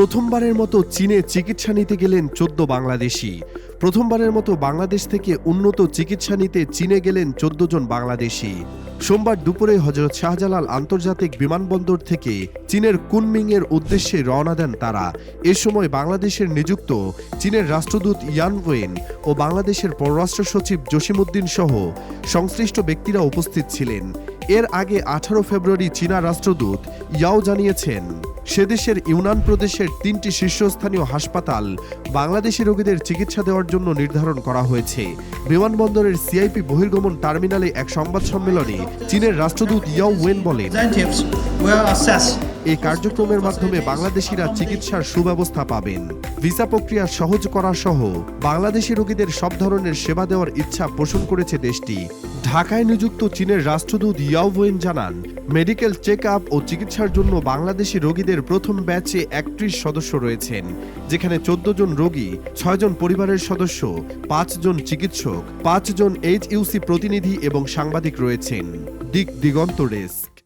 প্রথমবারের মতো চীনে চিকিৎসা নিতে গেলেন চোদ্দ বাংলাদেশি। প্রথমবারের মতো বাংলাদেশ থেকে উন্নত চিকিৎসা নিতে চীনে গেলেন চোদ্দ জন বাংলাদেশি। সোমবার দুপুরে হজরত শাহজালাল আন্তর্জাতিক বিমানবন্দর থেকে চীনের কুনমিংয়ের উদ্দেশ্যে রওনা দেন তারা। এ সময় বাংলাদেশের নিযুক্ত চীনের রাষ্ট্রদূত ইয়ান ওয়েন ও বাংলাদেশের পররাষ্ট্র সচিব জসিমউদ্দিন সহ সংশ্লিষ্ট ব্যক্তিরা উপস্থিত ছিলেন। এর আগে আঠারো ফেব্রুয়ারি চীনা রাষ্ট্রদূত ইয়াও জানিয়েছেন, সে দেশের ইউনান প্রদেশের তিনটি শীর্ষস্থানীয় হাসপাতাল বাংলাদেশি রোগীদের চিকিৎসা দেওয়ার জন্য নির্ধারণ করা হয়েছে। বিমানবন্দরের সিআইপি বহির্গমন টার্মিনালে এক সংবাদ সম্মেলনে চীনের রাষ্ট্রদূত ইয়াও ওয়েন বলেন এই কার্যক্রমের মাধ্যমে বাংলাদেশিরা চিকিৎসার সুব্যবস্থা পাবেন। ভিসা প্রক্রিয়া সহজ করা সহ বাংলাদেশি রোগীদের সব ধরনের সেবা দেওয়ার ইচ্ছা পোষণ করেছে দেশটি। ঢাকায় নিযুক্ত চীনের রাষ্ট্রদূত ইয়াওয়েন জানান, মেডিকেল চেক আপ ও চিকিৎসার জন্য বাংলাদেশি রোগীদের প্রথম ব্যাচে একত্রিশ সদস্য রয়েছেন, যেখানে চোদ্দ জন রোগী ছয়জন পরিবারের সদস্য পাঁচজন চিকিৎসক পাঁচজন এইচ ইউসি প্রতিনিধি এবং সাংবাদিক রয়েছেন। দিক দিগন্ত ডেস্ক।